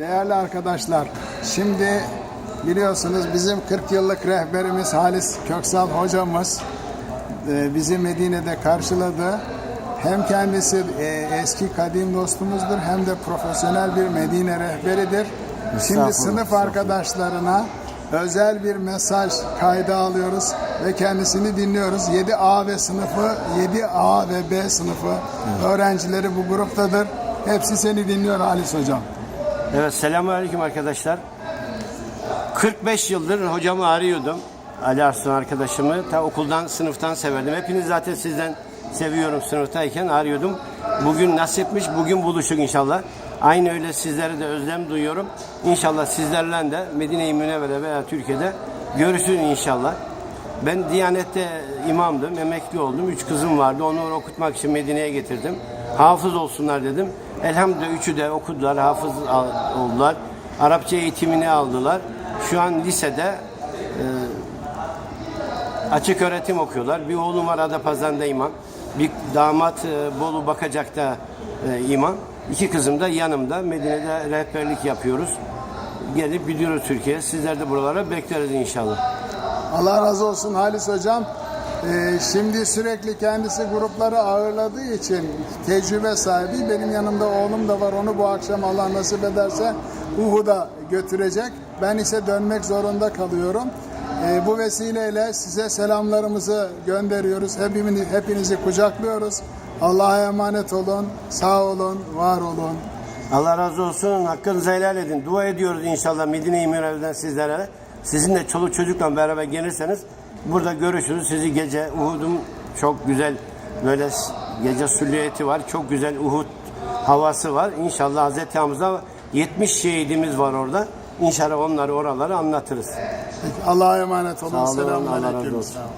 Değerli arkadaşlar, şimdi biliyorsunuz bizim 40 yıllık rehberimiz Halis Köksal hocamız e, bizi Medine'de karşıladı. Hem kendisi e, eski kadim dostumuzdur hem de profesyonel bir Medine rehberidir. Şimdi sınıf arkadaşlarına özel bir mesaj kayda alıyoruz ve kendisini dinliyoruz. 7A ve sınıfı, 7A ve B sınıfı öğrencileri bu gruptadır. Hepsi seni dinliyor Halis hocam. Evet selamünaleyküm arkadaşlar. 45 yıldır hocamı arıyordum. Ali Arslan arkadaşımı. Ta okuldan, sınıftan severdim. Hepiniz zaten sizden seviyorum sınıftayken arıyordum. Bugün nasipmiş, bugün buluştuk inşallah. Aynı öyle sizlere de özlem duyuyorum. İnşallah sizlerle de Medine-i Münevvere veya Türkiye'de görüşürüz inşallah. Ben Diyanet'te imamdım, emekli oldum. Üç kızım vardı, onları okutmak için Medine'ye getirdim. Hafız olsunlar dedim. Elhamdülillah üçü de okudular, hafız oldular. Arapça eğitimini aldılar. Şu an lisede e, açık öğretim okuyorlar. Bir oğlum var Adapazarı'nda imam. Bir damat e, Bolu Bakacak'ta e, imam. İki kızım da yanımda. Medine'de rehberlik yapıyoruz. Gelip gidiyoruz Türkiye'ye. Sizler de buralara bekleriz inşallah. Allah razı olsun Halis hocam. Ee, şimdi sürekli kendisi grupları ağırladığı için tecrübe sahibi. Benim yanımda oğlum da var. Onu bu akşam Allah nasip ederse Uhud'a götürecek. Ben ise dönmek zorunda kalıyorum. Ee, bu vesileyle size selamlarımızı gönderiyoruz. Hepimizi, hepinizi kucaklıyoruz. Allah'a emanet olun. Sağ olun, var olun. Allah razı olsun. Hakkınızı helal edin. Dua ediyoruz inşallah Medine-i sizlere. Sizin de çoluk çocukla beraber gelirseniz burada görüşürüz. Sizi gece Uhud'un çok güzel böyle gece süliyeti var. Çok güzel Uhud havası var. İnşallah Hazreti Hamza 70 şehidimiz var orada. İnşallah onları oraları anlatırız. Allah'a emanet olun. Selamun aleyküm. olsun. Sağ olun.